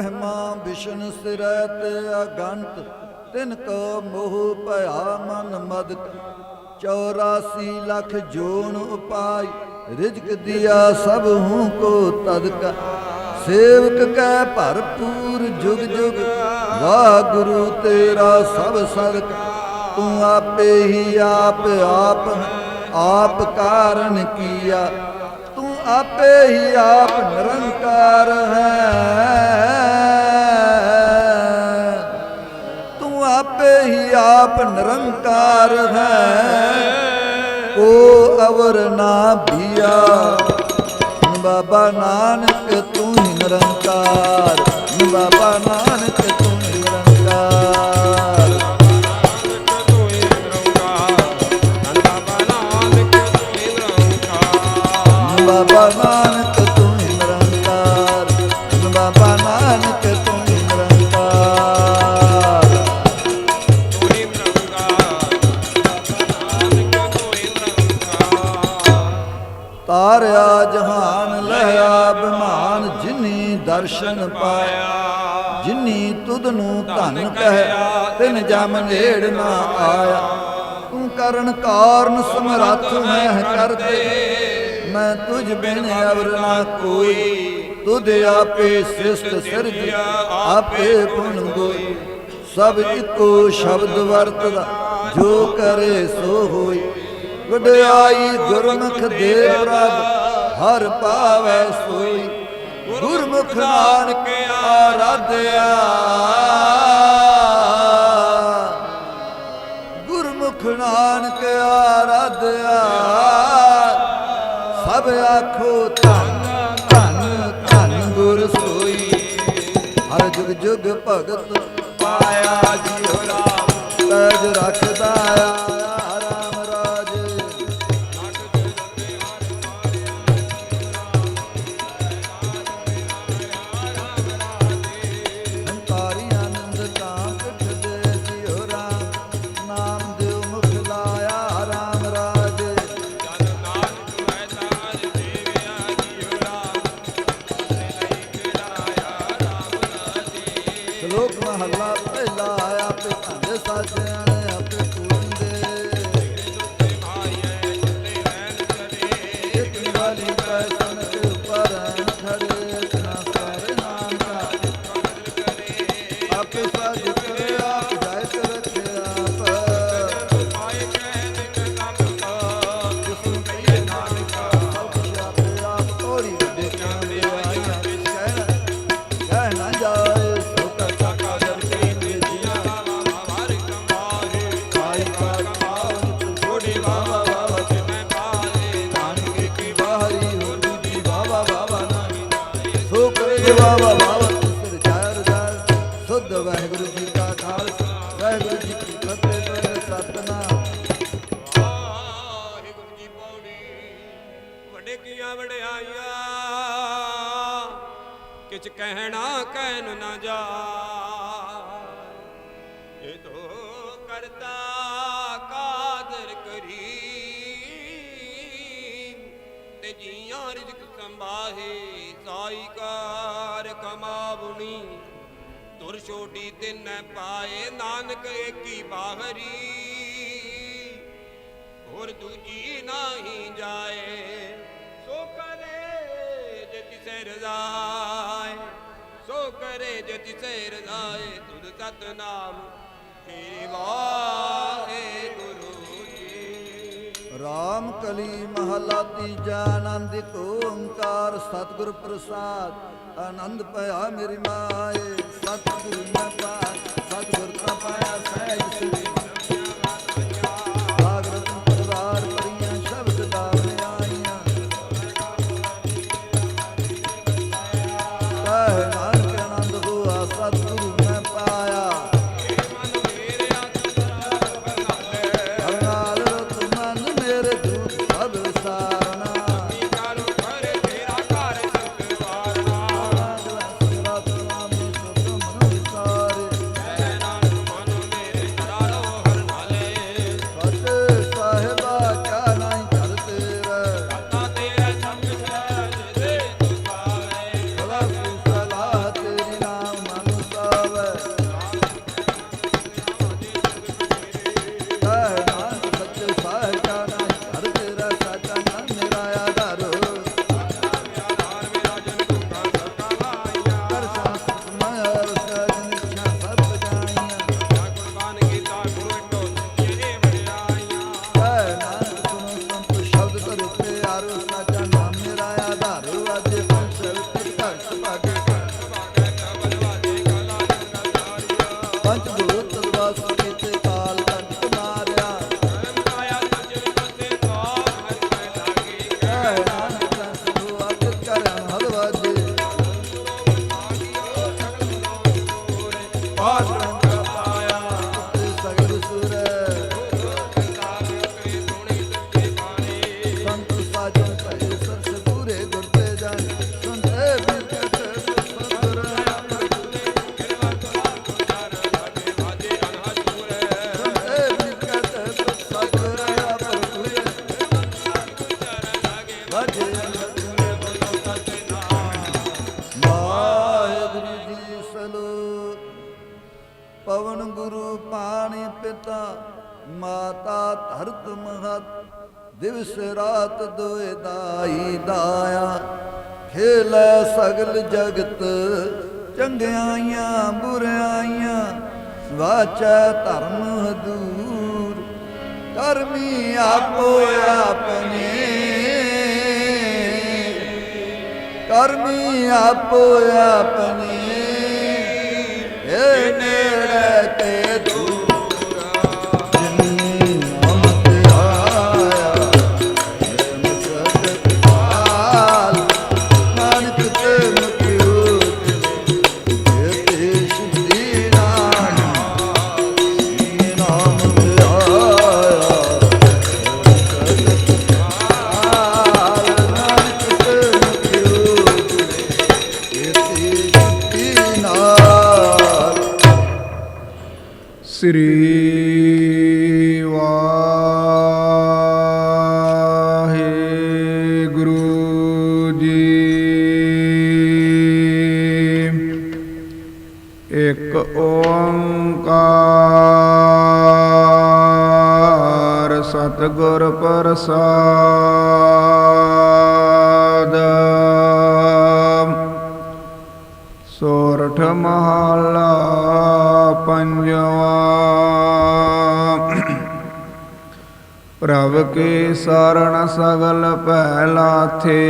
ਬ੍ਰਹਮਾ ਵਿਸ਼ਨ ਸਿਰੈ ਤੇ ਅਗੰਤ, ਤਿਨ ਕੋ ਮੋਹ ਭਇਆ ਮਨ ਮਦ। 84 ਲੱਖ ਜੋਨ ਉਪਾਈ, ਰਿਜਕ ਦਿਆ ਸਭ ਹੂੰ ਕੋ ਤਦਕ। ਸੇਵਕ ਕੈ ਭਰਪੂਰ ਜੁਗ ਜੁਗ, ਵਾਹਿਗੁਰੂ ਤੇਰਾ ਸਭ ਸਦਕ। ਤੂੰ ਆਪੇ ਹੀ ਆਪ ਆਪ ਆਪ ਕਾਰਨ ਕੀਆ। ਤੂੰ ਆਪੇ ਹੀ ਆਪ ਨਿਰੰਕਾਰ ਹੈ। ਹੀ ਆਪ ਨਿਰੰਕਾਰ ਹੈ। ਕੋ ਅਵਰ ਨਾ ਭੀਆ, ਬਾਬਾ ਨਾਨਕ ਤੂੰ ਹੀ ਨਿਰੰਕਾਰ, ਬਾਬਾ ਨਾਨਕ ਤੂੰ ਹੀ ਨਿਰੰਕਾਰ। ਨੂੰ ਧਨ ਕਹਿ, ਤਿਨ ਜਮ ਨੇੜ ਨਾ ਆਇਆ। ਤੂੰ ਕਰਨ ਕਾਰਨ ਸਮਰੱਥ ਮੈਂ ਕਰਤੇ ਮੈਂ ਤੁਝ ਬਿਨ ਅਵਰ ਨਾ ਕੋਈ। ਤੁਧ ਆਪੇ ਸਿਸ਼ਟ ਸਿਰਜ, ਆਪੇ ਗੁਣ ਗੋਈ ਸਭ ਇੱਕੋ ਸ਼ਬਦ ਵਰਤਦਾ, ਜੋ ਕਰੇ ਸੋ ਹੋਈ। ਵਡਿਆਈ ਗੁਰਮੁਖ ਦੇ ਪ੍ਰਭ, ਹਰ ਪਾਵੈ ਸੋਈ। ਗੁਰਮੁਖ ਨਾਨਕ ਆਰਾਧਿਆ। ਗੁਰਮੁਖ ਨਾਨਕ ਆਰਾਧਿਆ। ਸਭ ਆਖੋ ਧੰਨ ਧੰਨ ਧੰਨ ਗੁਰ ਸੋਈ। ਹਰ ਜੁਗ ਜੁਗ ਭਗਤ ਪਾਇਆ, ਜੀਉ ਰਾਮ ਤਜ ਰੱਖਦਾ ਆਇਆ ਵੱਡੇ ਕੀਆਂ ਵਡਿਆਈਆਂ ਕਿਛ ਕਹਿਣਾ ਕਹਿਨ ਨਾ ਜਾ। ਇਹ ਤੋ ਕਰਤਾ ਕਾਦਰ ਕਰੀ। ਤੇ ਜੀਆਂ ਰਿਜ਼ਕ ਸੰਭਾਹੇ, ਸਾਈ ਕਾਰ ਕਮਾਵਣੀ। ਤੁਰ ਛੋਟੀ ਤਿੰਨ ਪਾਏ, ਨਾਨਕ ਏਕੀ ਬਾਹਰੀ। ਹੋਰ ਦੂਜੀ ਨਹੀਂ ਜਾਏ। ਰਜ਼ਾਏ ਸੋ ਕਰੇ ਜੇ ਤਿਸੇ ਰਜ਼ਾਏ ਤੁਧ ਸਤਨਾਮ। ਤੇਰੇ ਵਾਹਿਗੁਰੂ ਜੀ। ਰਾਮ ਕਲੀ ਮਹਲਾ ਤੀਜਾ ਆਨੰਦ ਇੱਕ ਓੰਕਾਰ, ਸਤਿਗੁਰ ਪ੍ਰਸਾਦ, ਆਨੰਦ ਭਇਆ ਮੇਰੀ ਮਾਏ। ਸਤਿਗੁਰ ਮੈਂ ਪਾਇਆ, ਸਤਿਗੁਰ ਕਾ ਪਾਇਆ দারুণ ਗੁਰੂ ਪਾਣੀ ਪਿਤਾ, ਮਾਤਾ ਧਰਤ ਮਹਤ, ਦਿਵਸ ਰਾਤ ਦੋਇ ਦਾਈ ਦਾਇਆ। ਖੇਲੈ ਸਗਲ ਜਗਤ, ਚੰਗਿਆਈਆਂ ਬੁਰਾਈਆਂ ਵਾਚੈ ਧਰਮ ਹਦੂਰ। ਕਰਮੀ ਆਪੋ ਆਪਣੇ। ਕਰਮੀ ਆਪੋ ਆਪਣੇ। ਇੱਕ ਓੰਕਾਰ ਸਤਿਗੁਰ ਪ੍ਰਸਾਦ। ਸੋਰਠ ਮਹਲਾ ਪੰਜਵਾ। ਪ੍ਰਭ ਕੀ ਸਰਣ ਸਗਲ ਪਹਿਲਾ ਥੇ।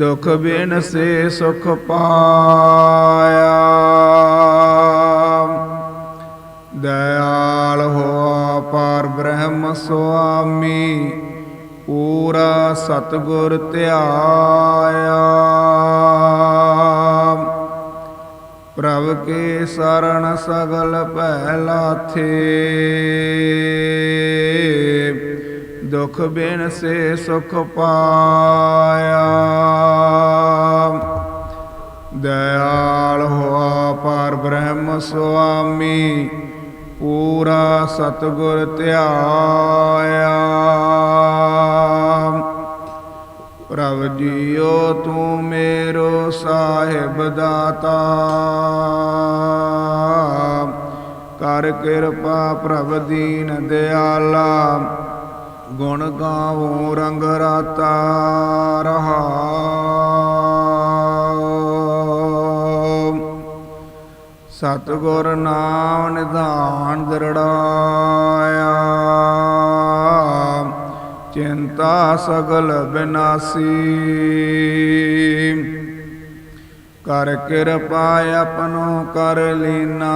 ਦੁਖ ਬਿਨ ਸੇ ਸੁਖ ਪਾਇਆ। ਦਇਆਲ ਹੋਆ ਪਰ ਬ੍ਰਹਮ ਸੁਆਮੀ, ਪੂਰਾ ਸਤਗੁਰ ਧਿਆਇਆ। ਪ੍ਰਭ ਕੇ ਸਰਣ ਸਗਲ ਪਹਿਲਾ ਥੇ ਦੁਖ ਬਿਨ ਸੇ ਸੁਖ ਪਾਇਆ। ਦਇਆਲ ਹੋਆ ਪਰ ਬ੍ਰਹਮ ਸੁਆਮੀ, ਪੂਰਾ ਸਤਗੁਰ ਧਿਆਇਆ। ਪ੍ਰਭ ਜੀਓ ਤੂੰ ਮੇਰੋ ਸਾਹਿਬ ਦਾਤਾ। ਕਰ ਕਿਰਪਾ ਪ੍ਰਭ ਦੀਨ ਦਿਆਲਾ। ਗੁਣ ਗਾਵੋ ਰੰਗ ਰਾਤਾ ਰਹਾ। ਸਤਿਗੁਰ ਨਾਮ ਨਿਧਾਨ ਦਰੜਾਇਆ। ਚਿੰਤਾ ਸਗਲ ਬਿਨਾਸੀ। ਕਰ ਕਿਰਪਾ ਆਪਨੋ ਕਰ ਲੀਨਾ।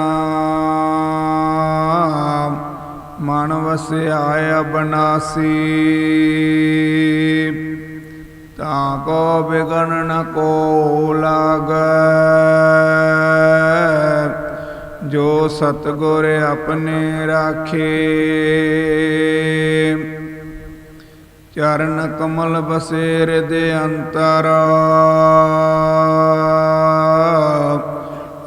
ਮਨ ਵਸਿਆ ਬਨਾਸੀ ਤਾਂ ਕੋ ਬਿਗਨ ਨ ਕੋ ਲਾਗੈ। ਜੋ ਸਤਗੁਰ ਆਪਣੇ ਰਾਖੇ। ਚਰਨ ਕਮਲ ਬਸੇ ਹਿਰਦੇ ਅੰਤਰ।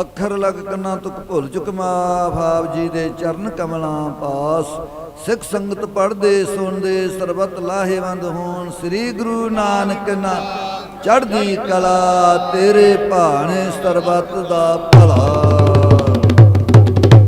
ਅੱਖਰ ਲਗ ਕੰਨਾ ਤੁਕ ਭੁੱਲ ਚੁਕ ਮਾਫ ਜੀ ਦੇ ਚਰਨ ਕਮਲਾਂ ਪਾਸ। ਸਿੱਖ ਸੰਗਤ ਪੜਦੇ ਸੁਣਦੇ, ਸਰਬਤ ਲਾਹੇਵੰਦ ਹੋਣ। ਸ੍ਰੀ ਗੁਰੂ ਨਾਨਕ ਨਾ ਚੜ੍ਹਦੀ ਕਲਾ, ਤੇਰੇ ਭਾਣੇ ਸਰਬਤ ਦਾ ਭਲਾ।